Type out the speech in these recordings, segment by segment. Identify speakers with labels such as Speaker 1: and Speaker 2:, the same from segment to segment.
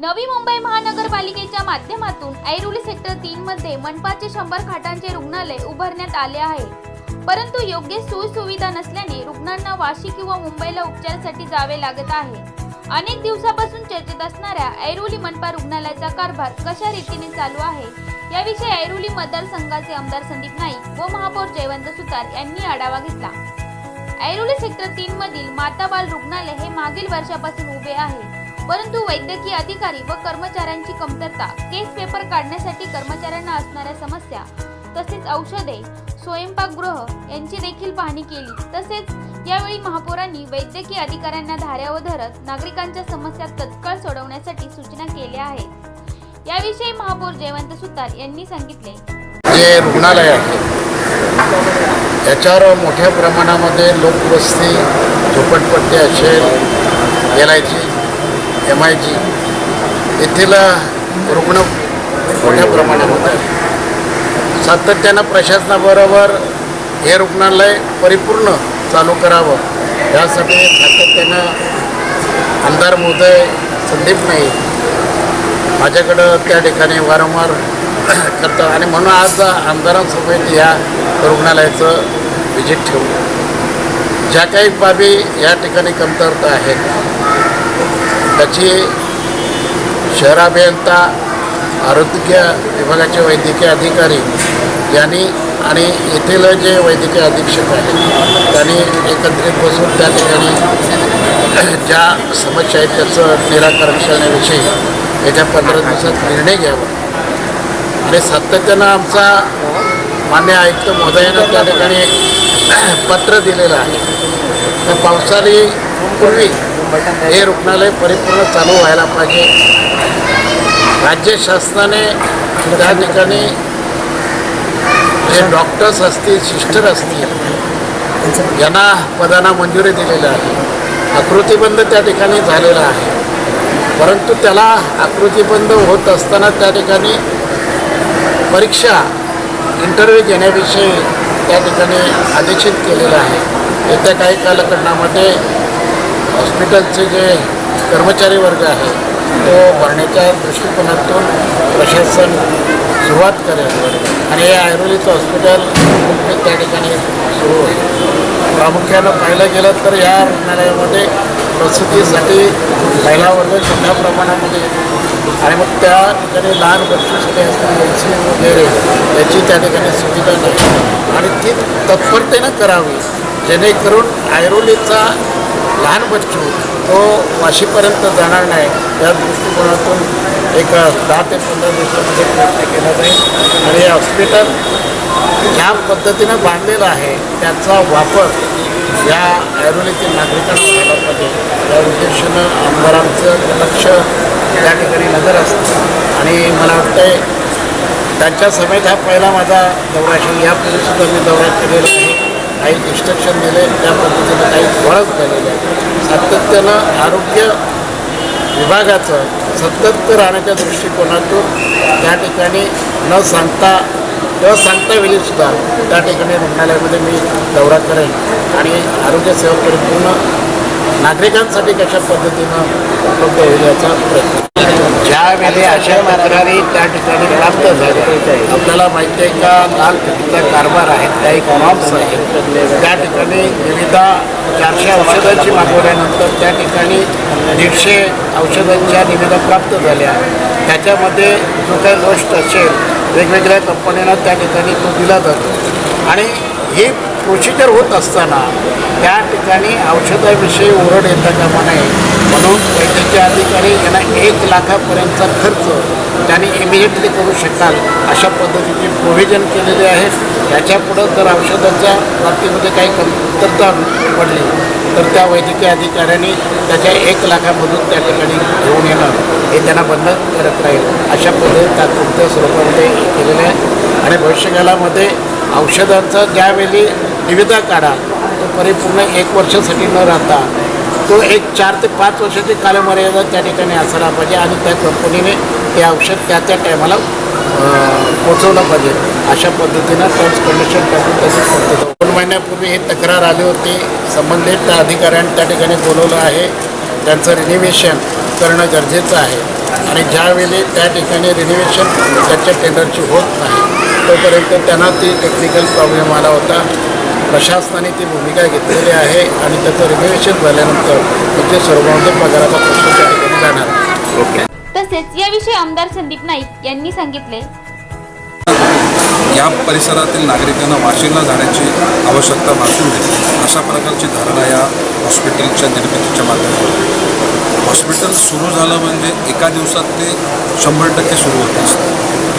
Speaker 1: नवी मुंबई महानगरपालिकेच्या माध्यमातून ऐरोली सेक्टर तीन मध्ये मनपाचे शंभर खाटांचे रुग्णालय उभारण्यात आले आहे. परंतु योग्य सोयी सुविधा नसल्याने रुग्णांना वाशी किंवा मुंबईला उपचारासाठी जावे लागत आहे. अनेक दिवसापासून चर्चेत असणाऱ्या ऐरोली मनपा रुग्णालयाचा कारभार कशा रीतीने चालू आहे याविषयी ऐरोली मतदारसंघाचे आमदार संदीप नाईक व महापौर जयवंत सुतार यांनी आढावा घेतला. ऐरोली सेक्टर तीन मधील माता बाल रुग्णालय हे मागील वर्षापासून उभे आहे. परंतु वैद्यकीय अधिकारी व कर्मचाऱ्यांची कमतरता केस पेपर काढण्यासाठी कर्मचाऱ्यांना असणाऱ्या समस्या तसेच औषधे स्वयंपाकगृह यांची देखील पाहणी केली. तसेच यावेळी महापौरांनी वैद्यकीय अधिकाऱ्यांना धाऱ्यावर धरत नागरिकांच्या समस्या तत्काळ सोडवण्यासाठी सूचना केल्या आहेत. याविषयी महापौर जयवंत सुतार यांनी सांगितले.
Speaker 2: जे रुग्णालय आहे. मोठ्या प्रमाणामध्ये लोकवस्ती झोपडपट्टी असेल L I G M I G येथील रुग्ण मोठ्या प्रमाणात होतं. सातत्यानं प्रशासनाबरोबर हे रुग्णालय परिपूर्ण चालू करावं. यासाठी सातत्यानं आमदार महोदय संदीप नाईक माझ्याकडं त्या ठिकाणी वारंवार करतात. आणि म्हणून आज आमदारांसोबत या रुग्णालयाचं व्हिजिट ठेवू. ज्या काही बाबी या ठिकाणी कमतरता आहेत त्याची शहर अभियंता आरोग्य विभागाचे वैद्यकीय अधिकारी यांनी आणि येथील जे वैद्यकीय अधीक्षक आहेत त्यांनी एकत्रित बसून त्या ठिकाणी ज्या समस्या आहेत त्याचं निराकरण करण्याविषयी येत्या पंधरा दिवसात निर्णय घ्यावा. आणि सातत्यानं आमचा मान्य आयुक्त महोदयानं त्या ठिकाणी पत्र दिलेलं आहे. तर पावसाळी पूर्वी हे रुग्णालय परिपूर्ण चालू व्हायला पाहिजे. राज्य शासनाने त्या ठिकाणी जे डॉक्टर्स असतील सिस्टर असतील यांना पदांना मंजुरी दिलेली आहे. आकृतीबंध त्या ठिकाणी झालेला आहे. परंतु त्याला आकृतीबंध होत असताना त्या ठिकाणी परीक्षा इंटरव्ह्यू घेण्याविषयी त्या ठिकाणी आदेशित केलेलं आहे. येत्या काही कालखंडामध्ये हॉस्पिटलचे जे कर्मचारी वर्ग आहे तो भरण्याच्या दृष्टिकोनातून प्रशासन सुरुवात करेल. आणि हे आयुर्वेदिक हॉस्पिटल त्या ठिकाणी सुरू होईल. प्रामुख्यानं पाहिलं गेलं तर या रुग्णालयामध्ये प्रसूतीसाठी महिला वर्ग मोठ्या प्रमाणामध्ये येतो. आणि मग त्या ठिकाणी लहान बच्चूसाठी असतील एल सी वगैरे याची त्या ठिकाणी सुविधा नाही आणि ती तत्परतेनं करावी. जेणेकरून आयरोलीचा लहान बच्चू तो वाशीपर्यंत जाणार नाही. या दृष्टिकोनातून एक दहा ते पंधरा दिवसामध्ये प्रयत्न केला जाईल. आणि हे हॉस्पिटल ज्या पद्धतीनं बांधलेलं आहे. त्याचा वापर या ऐरोलीतील नागरिकांना झाला पाहिजे या उद्देशानं आमदारांचं लक्ष त्या ठिकाणी नजर असतं. आणि मला वाटतंय त्यांच्या समेत हा पहिला माझा दौरा आहे. यापूर्वीसुद्धा मी दौरा केलेला आहे. काही इन्स्ट्रक्शन दिले त्या पद्धतीनं काही ओळख झालेलं आहे. सातत्यानं आरोग्य विभागाचं सतत राहण्याच्या दृष्टिकोनातून त्या ठिकाणी न सांगता न सांगता वेळीसुद्धा त्या ठिकाणी रुग्णालयामध्ये मी दौरा करेन आणि आरोग्यसेवा परिपूर्ण नागरिकांसाठी कशा पद्धतीनं उपलब्ध होईल याचा प्रयत्न ज्यावेळी अशा तक्रारी त्या ठिकाणी प्राप्त झाल्या आपल्याला माहिती आहे का लाल फिटीचा कारभार आहे काही मॉप्स आहेत त्या ठिकाणी निविदा चारशे औषधांची मागवल्यानंतर त्या ठिकाणी दीडशे औषधांच्या निविदा प्राप्त झाल्या. त्याच्यामध्ये जो काही गोष्ट असेल वेगवेगळ्या कंपन्यांना त्या ठिकाणी तो दिला जातो. आणि ही प्रोसिजर होत असताना त्या ठिकाणी औषधाविषयी ओरड येता कामा नये म्हणून वैद्यकीय अधिकारी यांना एक लाखापर्यंतचा खर्च त्यांनी इमिजिएटली करू शकाल अशा पद्धतीचे प्रोव्हिजन केलेले आहे. याच्यापुढं जर औषधाच्या बाबतीमध्ये काही कमतरता पडली तर त्या वैद्यकीय अधिकाऱ्यांनी त्याच्या एक लाखामधून त्या ठिकाणी घेऊन येणं हे त्यांना बंद करत राहील. अशा पद्धतीने तात्पुरत्या स्वरूपामध्ये केलेलं आहे. आणि भविष्यकालामध्ये औषधांचा ज्यावेळी निविदा काढा. तो परिपूर्ण एक वर्षासाठी न राहता तो एक चार ते पाच वर्षाची कालमर्यादा त्या ठिकाणी असायला पाहिजे आणि त्या कंपनीने ते औषध त्या त्या टायमाला पोचवलं पाहिजे. अशा पद्धतीनं टर्म्स कंडिशन टाकून तसंच करतो. दोन महिन्यापूर्वी ही तक्रार आली होती. संबंधित अधिकाऱ्यांनी त्या ठिकाणी बोलवलं आहे. त्यांचं रिनिव्हेशन करणं गरजेचं आहे. आणि ज्यावेळी त्या ठिकाणी रिनिव्हेशन त्यांच्या टेंडरची होत नाही तोपर्यंत त्यांना ती टेक्निकल प्रॉब्लेम आला होता. प्रशासनाने ती भूमिका घेतलेली आहे आणि त्याचं रिनिव्हेशन झाल्यानंतर म्हणजे सर्वांगीण पगाराचा प्रश्न त्या ठिकाणी जाणार.
Speaker 3: ओके.
Speaker 1: तसेच याविषयी आमदार संदीप नाईक यांनी सांगितले.
Speaker 4: या परिसरातील नागरिकांना वाशीला जाण्याची आवश्यकता भासू नये अशा प्रकारची धारणा या हॉस्पिटलच्या निर्मितीच्या माध्यमातून हॉस्पिटल सुरू झालं म्हणजे एका दिवसात ते शंभर टक्के सुरू होत असतं.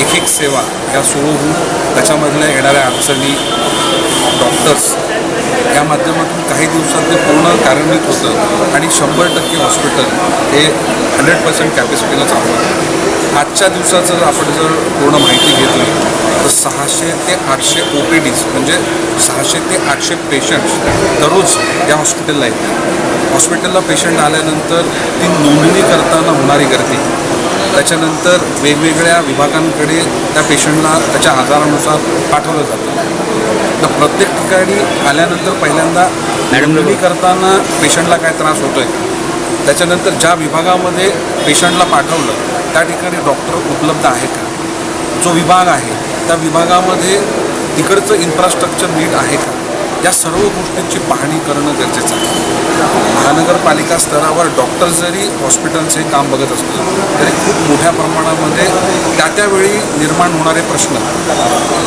Speaker 4: एक एक सेवा या सुरू होऊन त्याच्यामधल्या येणाऱ्या अडचणी डॉक्टर्स या माध्यमातून काही दिवसात ते पूर्ण कार्यान्वित होतं आणि शंभर टक्के हॉस्पिटल हे हंड्रेड पर्सेंट कॅपॅसिटीला चालवतं आजच्या दिवसाचं जर आपण जर पूर्ण माहिती घेतली तर सहाशे ते आठशे ओ पी डीज म्हणजे सहाशे ते आठशे पेशंट्स दररोज या हॉस्पिटलला येतात. हॉस्पिटलला पेशंट आल्यानंतर ती नोंदणी करताना होणारी गर्दी त्याच्यानंतर वेगवेगळ्या विभागांकडे त्या पेशंटला त्याच्या आजारानुसार पाठवलं जातं. तर प्रत्येक ठिकाणी आल्यानंतर पहिल्यांदा नोंदणी करताना पेशंटला काय त्रास होतोय? त्याच्यानंतर ज्या विभागामध्ये पेशंटला पाठवलं त्या ठिकाणी डॉक्टर उपलब्ध आहे का? जो विभाग आहे त्या विभागामध्ये तिकडचं इन्फ्रास्ट्रक्चर नीट आहे का? या सर्व गोष्टींची पाहणी करणं गरजेचं आहे. महानगरपालिका स्तरावर डॉक्टर जरी हॉस्पिटलचं हे काम बघत असलं तरी खूप मोठ्या प्रमाणामध्ये त्या त्यावेळी निर्माण होणारे प्रश्न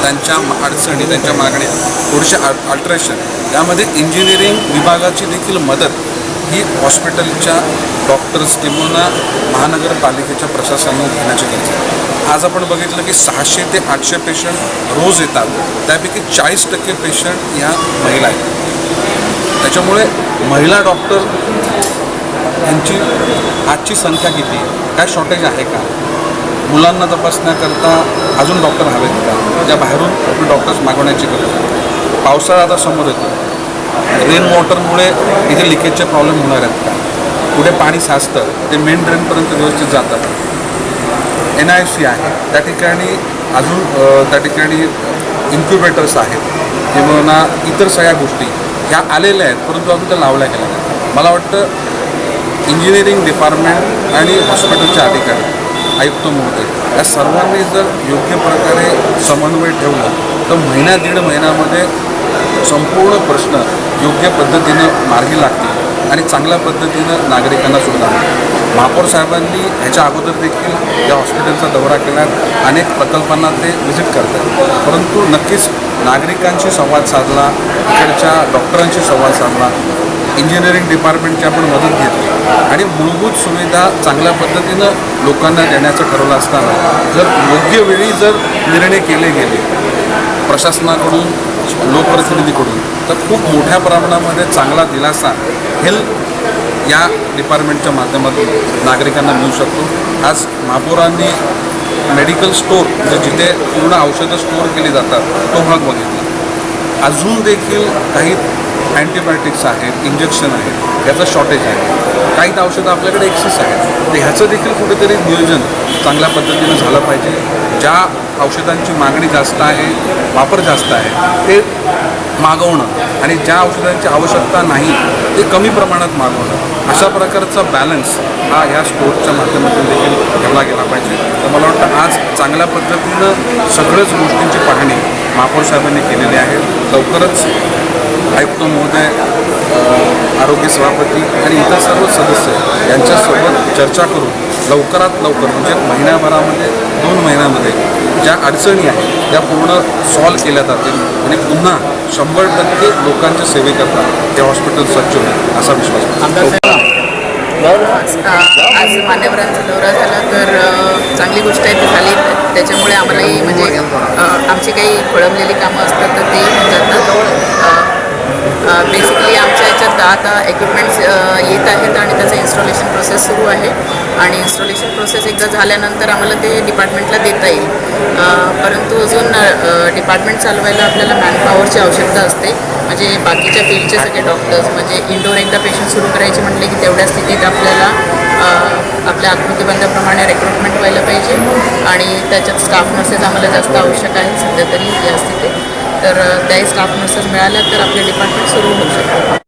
Speaker 4: त्यांच्या अडचणी त्यांच्या मागण्या थोडेसे अल्ट्रेशन त्यामध्ये इंजिनिअरिंग विभागाची देखील मदत ही हॉस्पिटलच्या डॉक्टर्स किंवा महानगरपालिकेच्या प्रशासनानं घेण्याची गरज आहे. आज आपण बघितलं की सहाशे ते आठशे पेशंट रोज येतात त्यापैकी चाळीस टक्के पेशंट ह्या महिला आहेत. त्याच्यामुळे महिला डॉक्टर यांची आजची संख्या किती आहे? काय शॉर्टेज आहे का? मुलांना तपासण्याकरता अजून डॉक्टर हवेत का? त्या बाहेरून आपण डॉक्टर्स मागवण्याची गरज आहे. पावसाळा आता समोर येतो रेन वॉटरमुळे इथे लिकेजचे प्रॉब्लेम होणार आहेत का? कुठे पाणी साचतं ते मेन ड्रेनपर्यंत व्यवस्थित जातात एन आय सी आहे. त्या ठिकाणी अजून त्या ठिकाणी इन्क्युबेटर्स आहेत. किंवा इतर सगळ्या गोष्टी. ह्या आलेल्या आहेत परंतु अजून त्या लावल्या गेल्या नाहीत. मला वाटतं इंजिनिअरिंग डिपार्टमेंट आणि हॉस्पिटलचे अधिकारी आयुक्त महोदय या सर्वांनी जर योग्य प्रकारे समन्वय ठेवलं तर महिन्या दीड महिन्यामध्ये संपूर्ण प्रश्न योग्य पद्धतीनं मार्गी लागतील. आणि चांगल्या पद्धतीनं नागरिकांना सुविधा महापौर साहेबांनी ह्याच्या अगोदर देखील या हॉस्पिटलचा दौरा केला. अनेक प्रकल्पांना ते व्हिजिट करतात. परंतु नक्कीच नागरिकांशी संवाद साधला इकडच्या डॉक्टरांशी संवाद साधला इंजिनिअरिंग डिपार्टमेंटची आपण मदत घेतली आणि मूलभूत सुविधा चांगल्या पद्धतीनं लोकांना देण्याचं ठरवलं असताना जर योग्य वेळी जर निर्णय केले गेले प्रशासनाकडून लोकप्रतिनिधीकडून. तर खूप मोठ्या प्रमाणामध्ये चांगला दिलासा हेल्थ या डिपार्टमेंटच्या माध्यमातून नागरिकांना मिळू शकतो. आज महापौरांनी मेडिकल स्टोअर म्हणजे जिथे पूर्ण औषधं स्टोअर केली जातात तो भाग बघितला. अजून देखील काही अँटीबायोटिक्स आहेत इंजेक्शन आहेत ह्याचं शॉर्टेज आहे. काही औषधं आपल्याकडे एक्सेस आहेत. तर ह्याचं देखील कुठेतरी नियोजन चांगल्या पद्धतीनं झालं पाहिजे. ज्या औषधांची मागणी जास्त आहे वापर जास्त आहे ते मागवणं आणि ज्या औषधांची आवश्यकता नाही ते कमी प्रमाणात मागवणं. अशा प्रकारचा बॅलन्स हा या स्टोअरच्या माध्यमातून देखील ठेवला गेला पाहिजे. तर मला वाटतं आज चांगल्या पद्धतीनं सगळ्याच गोष्टींची पाहणी महापौर साहेबांनी केलेली आहे. लवकरच आयुक्त महोदय आरोग्य सभापती आणि इतर सर्व सदस्य यांच्यासोबत चर्चा करून लवकरात लवकर म्हणजे महिन्याभरामध्ये दोन महिन्यामध्ये ज्या अडचणी आहेत त्या पूर्ण सॉल्व केल्या जातील आणि पुन्हा शंभर टक्के लोकांच्या सेवेकरता हे हॉस्पिटल स्वच्छ होईल असा विश्वास.
Speaker 5: आज मान्यवरांचा दौरा झाला तर चांगली गोष्ट आहे ती झाली. त्याच्यामुळे आम्हालाही म्हणजे आमची काही खोळंबलेली कामं असतात तर तेही होऊन जातात. बेसिकली आमच्या याच्यात आता इक्विपमेंट्स येत आहेत आणि त्याचं इन्स्टॉलेशन प्रोसेस सुरू आहे. आणि इन्स्टॉलेशन प्रोसेस एकदा झाल्यानंतर आम्हाला ते डिपार्टमेंटला देता येईल. परंतु अजून डिपार्टमेंट चालवायला आपल्याला मॅनपॉवरची आवश्यकता असते. म्हणजे बाकीच्या फील्डचे सगळे डॉक्टर्स म्हणजे इंडोर एकदा पेशंट सुरू करायचे म्हटले की तेवढ्या स्थितीत आपल्याला आपल्या आकृतीबंधाप्रमाणे रिक्रुटमेंट व्हायला पाहिजे. आणि त्याच्यात स्टाफ नर्सेस आम्हाला जास्त आवश्यक आहेत सध्या तरी या स्थितीत. तर त्या त्याही स्टाफ नर्सेस मिळाल्या तर आपले डिपार्टमेंट सुरू होऊ शकतो